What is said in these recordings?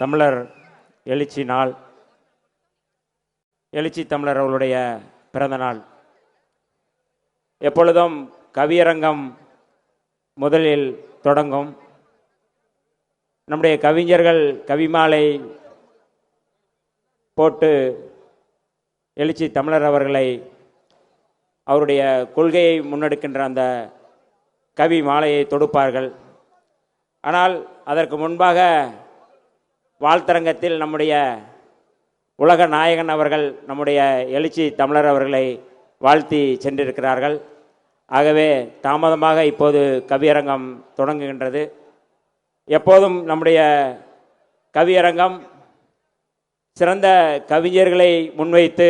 தமிழர் எழுச்சி நாள். எழுச்சி தமிழர் அவர்களுடைய பிறந்த நாள். எப்பொழுதும் கவியரங்கம் முதலில் தொடங்கும். நம்முடைய கவிஞர்கள் கவிமாலை போட்டு எழுச்சி தமிழர் அவர்களை அவருடைய கொள்கையை முன்னெடுக்கின்ற அந்த கவி மாலையை தொடுப்பார்கள். ஆனால் அதற்கு முன்பாக வாழ்த்தரங்கத்தில் நம்முடைய உலக நாயகன் அவர்கள் நம்முடைய எழுச்சி தமிழர் அவர்களை வாழ்த்தி சென்றிருக்கிறார்கள். ஆகவே தாமதமாக இப்போது கவியரங்கம் தொடங்குகின்றது. எப்போதும் நம்முடைய கவியரங்கம் சிறந்த கவிஞர்களை முன்வைத்து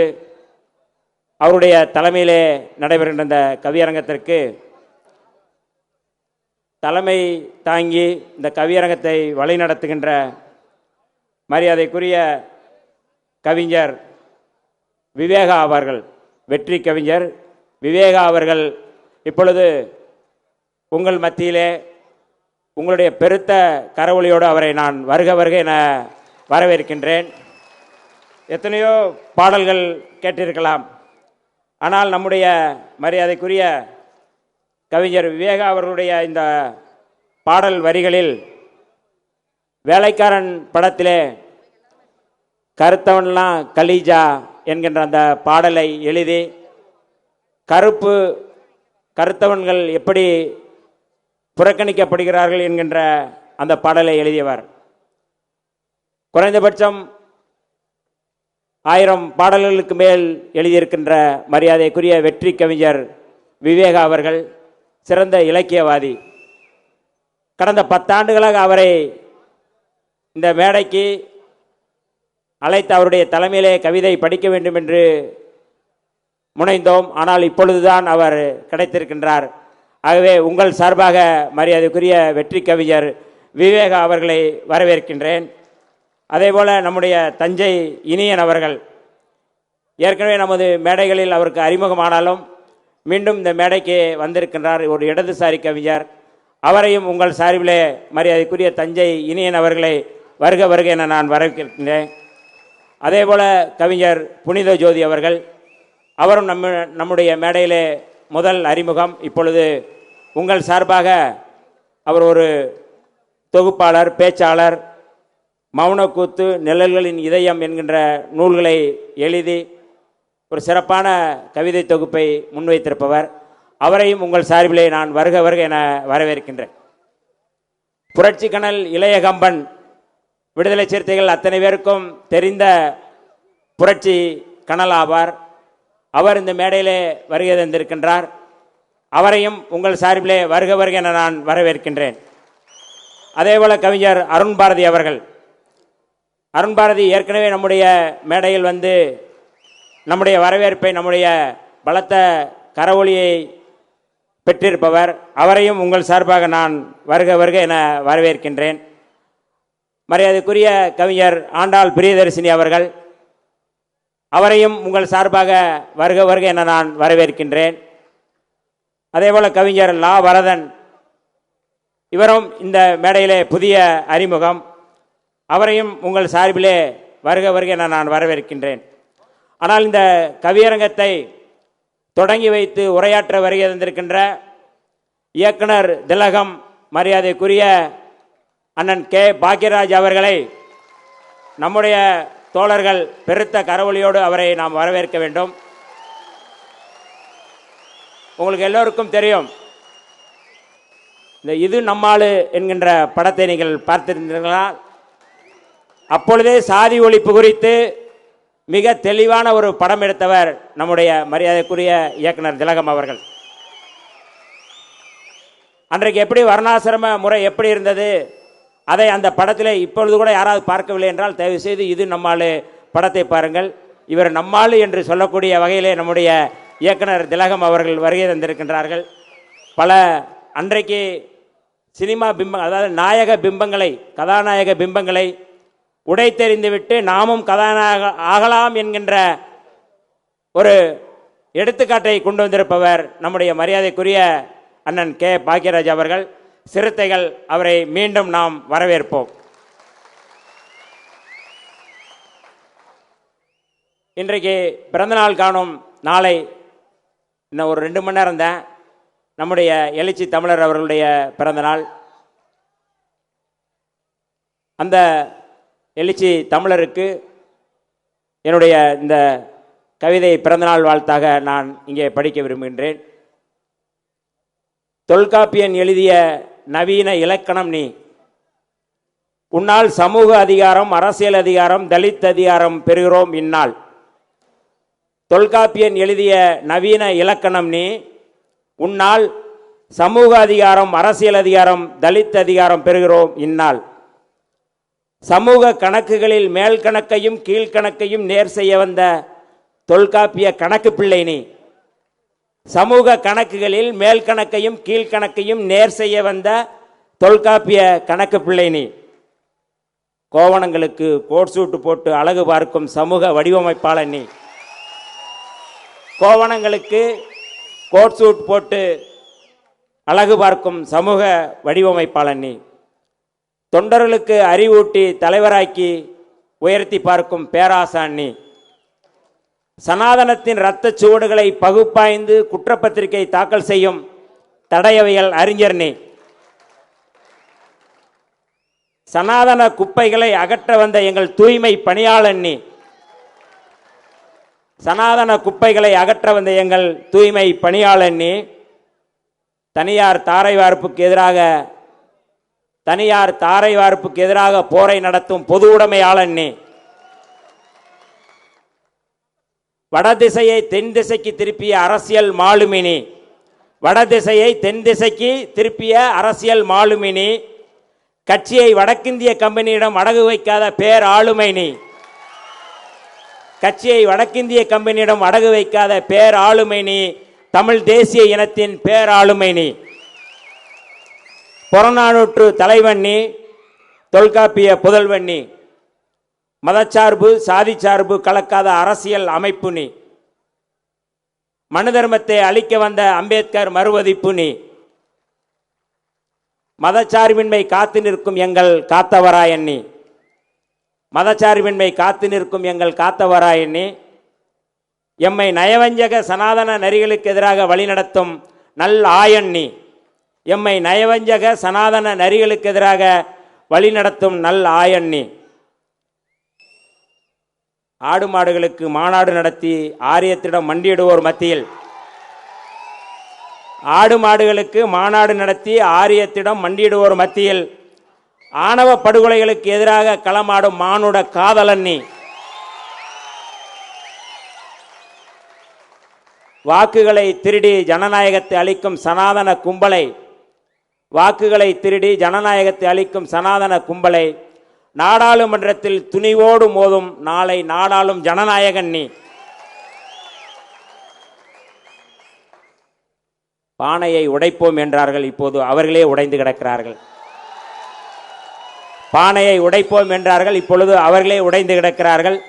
அவருடைய தலைமையிலே நடைபெறுகின்ற இந்த கவியரங்கத்திற்கு தலைமை தாங்கி இந்த கவியரங்கத்தை வழிநடத்துகின்ற மரியாதைக்குரிய கவிஞர் விவேகா அவர்கள் வெற்றி கவிஞர் விவேகா அவர்கள் இப்பொழுது உங்கள் மத்தியிலே உங்களுடைய பெருத்த கரவொலியோடு அவரை நான் வருக வருக என வரவேற்கின்றேன். எத்தனையோ பாடல்கள் கேட்டிருக்கலாம். ஆனால் நம்முடைய மரியாதைக்குரிய கவிஞர் விவேகா அவர்களுடைய இந்த பாடல் வரிகளில் வேலைக்காரன் படத்திலே கருத்தவன்லாம் கலீஜா என்கின்ற அந்த பாடலை எழுதி கருப்பு கருத்தவன்கள் எப்படி புறக்கணிக்கப்படுகிறார்கள் என்கின்ற அந்த பாடலை எழுதியவர். குறைந்தபட்சம் ஆயிரம் பாடல்களுக்கு மேல் எழுதியிருக்கின்ற மரியாதைக்குரிய வெற்றி கவிஞர் விவேகா அவர்கள் சிறந்த இலக்கியவாதி. கடந்த பத்தாண்டுகளாக அவரை இந்த மேடைக்கு அழைத்து அவருடைய தலைமையிலே கவிதை படிக்க வேண்டும் என்று முனைந்தோம். ஆனால் இப்பொழுதுதான் அவர் கிடைத்திருக்கின்றார். ஆகவே உங்கள் சார்பாக மரியாதைக்குரிய வெற்றி கவிஞர் விவேகா அவர்களை வரவேற்கின்றேன். அதேபோல் நம்முடைய தஞ்சை இனியன் அவர்கள் ஏற்கனவே நமது மேடைகளில் அவருக்கு அறிமுகமானாலும் மீண்டும் இந்த மேடைக்கு வந்திருக்கின்றார் ஒரு இடதுசாரி கவிஞர். அவரையும் உங்கள் சார்பிலே மரியாதைக்குரிய தஞ்சை இனியன் அவர்களை வருக வருக என நான் வரவேற்கின்றேன். அதேபோல கவிஞர் புனித ஜோதி அவர்கள் அவரும் நம்ம நம்முடைய மேடையிலே முதல் அறிமுகம். இப்பொழுது உங்கள் சார்பாக அவர் ஒரு தொகுப்பாளர் பேச்சாளர் மௌனக்கூத்து நிழல்களின் இதயம் என்கின்ற நூல்களை எழுதி ஒரு சிறப்பான கவிதை தொகுப்பை முன்வைத்திருப்பவர். அவரையும் உங்கள் சார்பிலே நான் வருக வருக என வரவேற்கின்றேன். புரட்சி இளையகம்பன் விடுதலை சிறுத்தைகள் அத்தனை பேருக்கும் தெரிந்த புரட்சி கனல் ஆவார். அவர் இந்த மேடையிலே வருகை தந்திருக்கின்றார். அவரையும் உங்கள் சார்பிலே வருக வருக என நான் வரவேற்கின்றேன். அதேபோல கவிஞர் அருண் பாரதி அவர்கள். அருண் பாரதி ஏற்கனவே நம்முடைய மேடையில் வந்து நம்முடைய வரவேற்பை நம்முடைய பலத்த கரவொலியை பெற்றிருப்பவர். அவரையும் உங்கள் சார்பாக நான் வருக வருக என வரவேற்கின்றேன். மரியாதைக்குரிய கவிஞர் ஆண்டாள் பிரியதர்சினி அவர்கள் அவரையும் உங்கள் சார்பாக வருக வருக என நான் வரவேற்கின்றேன். அதேபோல் கவிஞர் லா வரதன் இவரும் இந்த மேடையிலே புதிய அறிமுகம் அவரையும் உங்கள் சார்பிலே வருக வருக என நான் வரவேற்கின்றேன். ஆனால் இந்த கவியரங்கத்தை தொடங்கி வைத்து உரையாற்ற வருகை தந்திருக்கின்ற இயக்குனர் திலகம் மரியாதைக்குரிய அண்ணன் கே. பாக்யராஜ் அவர்களை நம்முடைய தோழர்கள் பெருத்த கரவொலியோடு அவரை நாம் வரவேற்க வேண்டும். உங்களுக்கு எல்லோருக்கும் தெரியும் இந்த இது நம்மாளு என்கின்ற படத்தை நீங்கள் பார்த்திருந்தீர்களா? அப்பொழுதே சாதி ஒழிப்பு குறித்து மிக தெளிவான ஒரு படம் எடுத்தவர் நம்முடைய மரியாதைக்குரிய இயக்குனர் திலகம் அவர்கள். அன்றைக்கு எப்படி வர்ணாசிரம முறை எப்படி இருந்தது? அதை அந்த படத்தில் இப்பொழுது கூட யாராவது பார்க்கவில்லை என்றால் தயவு செய்து இது நம்மாளு படத்தை பாருங்கள். இவர் நம்மாளு என்று சொல்லக்கூடிய வகையிலே நம்முடைய இயக்குனர் திலகம் அவர்கள் வருகை தந்திருக்கின்றார்கள். பல அன்றைக்கு சினிமா பிம்பம் அதாவது நாயக பிம்பங்களை கதாநாயக பிம்பங்களை உடைத்தெறிந்துவிட்டு நாமும் கதாநாயக ஆகலாம் என்கின்ற ஒரு எடுத்துக்காட்டை கொண்டு வந்திருப்பவர் நம்முடைய மரியாதைக்குரிய அண்ணன் கே. பாக்யராஜ் அவர்கள். சிறுத்தைகள் அவரை மீண்டும் நாம் வரவேற்போம். இன்றைக்கு பிறந்தநாள் காணும் நாளை இன்னும் ஒரு ரெண்டு மணி நேரம் தான் நம்முடைய எழுச்சி தமிழர் அவர்களுடைய பிறந்தநாள் அந்த எழுச்சி தமிழருக்கு என்னுடைய இந்த கவிதை பிறந்தநாள் வாழ்த்தாக நான் இங்கே படிக்க விரும்புகின்றேன். தொல்காப்பியன் எழுதிய நவீன இலக்கணம் நீ. உன்னால் சமூக அதிகாரம் அரசியல் அதிகாரம் தலித் அதிகாரம் பெறுகிறோம் இந்நாள். தொல்காப்பியன் எழுதிய நவீன இலக்கணம் நீ உன்னால் சமூக அதிகாரம் அரசியல் அதிகாரம் தலித் அதிகாரம் பெறுகிறோம் இந்நாள். சமூக கணக்குகளில் மேல் கணக்கையும் கீழ்கணக்கையும் நேர் செய்ய வந்த தொல்காப்பிய கணக்கு பிள்ளை நீ. சமூக கணக்குகளில் மேல் கணக்கையும் கீழ்கணக்கையும் நேர் செய்ய வந்த தொல்காப்பிய கணக்கு பிள்ளை நீ. கோவணங்களுக்கு கோட் சூட்டு போட்டு அழகு பார்க்கும் சமூக வடிவமைப்பாளன் நீ. கோவணங்களுக்கு கோட் சூட் போட்டு அழகு பார்க்கும் சமூக வடிவமைப்பாளன் நீ. தொண்டர்களுக்கு அறிவூட்டி தலைவராக்கி உயர்த்தி பார்க்கும் பேராசான் நீ. சனாதனத்தின் இரத்த சுவடுகளை பகுப்பாய்ந்து குற்றப்பத்திரிகை தாக்கல் செய்யும் தடையவையல் அறிஞர்னி. சனாதன குப்பைகளை அகற்ற வந்த எங்கள் தூய்மை பணியாளன் நீ சனாதன குப்பைகளை அகற்ற வந்த எங்கள் தூய்மை பணியாளன் நீ தனியார் தாரை வார்ப்புக்கு எதிராக தனியார் தாரை வார்ப்புக்கு எதிராக போரை நடத்தும் பொது உடைமையாளன் நீ வடதிசையை தென் திசைக்கு திருப்பிய அரசியல் மாலுமினி. வடதிசையை தென் திசைக்கு திருப்பிய அரசியல் மாலுமினி. கட்சியை வடக்கிந்திய கம்பெனியிடம் அடகு வைக்காத பேர் ஆளுமை நீ கட்சியை வடக்கிந்திய கம்பெனியிடம் அடகு வைக்காத பேர் ஆளுமை நீ தமிழ் தேசிய இனத்தின் பேராளுமை நீ புறநானூற்று தலைவன் நீ தொல்காப்பிய புதல்வன் நீ மதச்சார்பு சாதி சார்பு கலக்காத அரசியல் அமைப்பு நீ. மனு தர்மத்தை அளிக்க வந்த அம்பேத்கர் மறுவதிப்பு நீ. மதச்சார்பின்மை காத்து நிற்கும் எங்கள் காத்தவராயன் நீ. மதச்சார்பின்மை காத்து நிற்கும் எங்கள் காத்தவராயன் நீ. எம்மை நயவஞ்சக சனாதன நரிகளுக்கு எதிராக வழிநடத்தும் நல் ஆயன் நீ. எம்மை நயவஞ்சக சனாதன நரிகளுக்கு எதிராக வழிநடத்தும் நல் ஆயன் நீ. ஆடு மாடுகளுக்கு மாநாடு நடத்தி ஆரியத்திடம் மண்டியிடுவோர் மத்தியில். ஆடு மாடுகளுக்கு மாநாடு நடத்தி ஆரியத்திடம் மண்டியிடுவோர் மத்தியில். ஆணவ படுகொலைகளுக்கு எதிராக களமாடும் மானுட காதலன்னி வாக்குகளை திருடி ஜனநாயகத்தை அளிக்கும் சனாதன கும்பலை. வாக்குகளை திருடி ஜனநாயகத்தை அளிக்கும் சனாதன கும்பலை. நாடாளுமன்றத்தில் துணிவோடு மோதும் நாளை நாடாளும் ஜனநாயகன் நீ. பானையை உடைப்போம் என்றார்கள். இப்போது அவர்களே உடைந்து கிடக்கிறார்கள். பானையை உடைப்போம் என்றார்கள். இப்பொழுது அவர்களே உடைந்து கிடக்கிறார்கள்.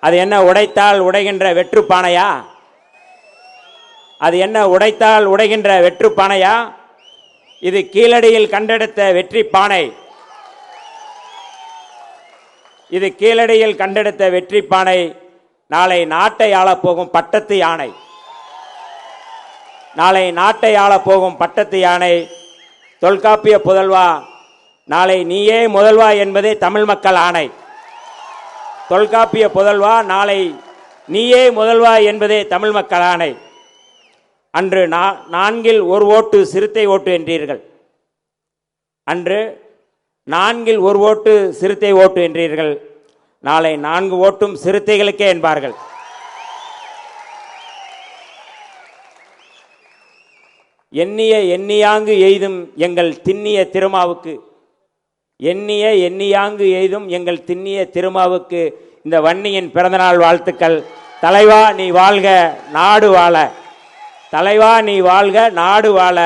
அது என்ன உடைத்தால் உடைகின்ற வெற்று பானையா? அது என்ன உடைத்தால் உடைகின்ற வெற்று பானையா? இது கீழடியில் கண்டெடுத்த வெற்றி பானை. இது கீழடியில் கண்டெடுத்த வெற்றி பானை நாளை நாட்டை ஆளப்போகும் பட்டத்து யானை. நாளை நாட்டை ஆளப்போகும் பட்டத்து யானை. தொல்காப்பிய புதல்வா நாளை நீயே முதல்வா என்பதே தமிழ் மக்கள் ஆணை. தொல்காப்பிய புதல்வா நாளை நீயே முதல்வா என்பதே தமிழ் மக்கள் ஆணை. அன்று நா- நான்கில் ஒரு ஓட்டு சிறுத்தை ஓட்டு என்றீர்கள். அன்று நான்கில் ஒரு ஓட்டு சிறுத்தை ஓட்டு என்றீர்கள். நாளை நான்கு ஓட்டும் சிறுத்தைகளுக்கே என்பார்கள். எண்ணிய எண்ணியாங்கு எய்தும் எங்கள் திண்ணிய திருமாவுக்கு எண்ணிய எண்ணியாங்கு எய்தும் எங்கள் திண்ணிய திருமாவுக்கு இந்த வன்னியின் பிறந்தநாள் வாழ்த்துக்கள். தலைவா நீ வாழ்க நாடு வாழ. தலைவா நீ வாழ்க நாடு வாழ.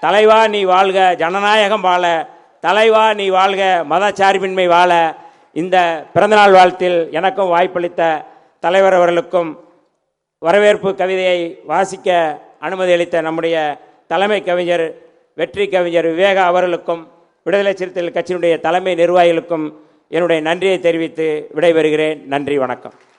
தலைவா நீ வாழ்க ஜனநாயகம் வாழ. தலைவா நீ வாழ்க மதச்சார்பின்மை வாழ. இந்த பிறந்தநாள் வாழ்த்தில் எனக்கும் வாய்ப்பளித்த தலைவர் அவர்களுக்கும் வரவேற்பு கவிதையை வாசிக்க அனுமதி அளித்த நம்முடைய தலைமை கவிஞர் வெற்றி கவிஞர் விவேகா அவர்களுக்கும் விடுதலை சிறுத்தைகள் கட்சியினுடைய தலைமை நிர்வாகிகளுக்கும் என்னுடைய நன்றியை தெரிவித்து விடைபெறுகிறேன். நன்றி வணக்கம்.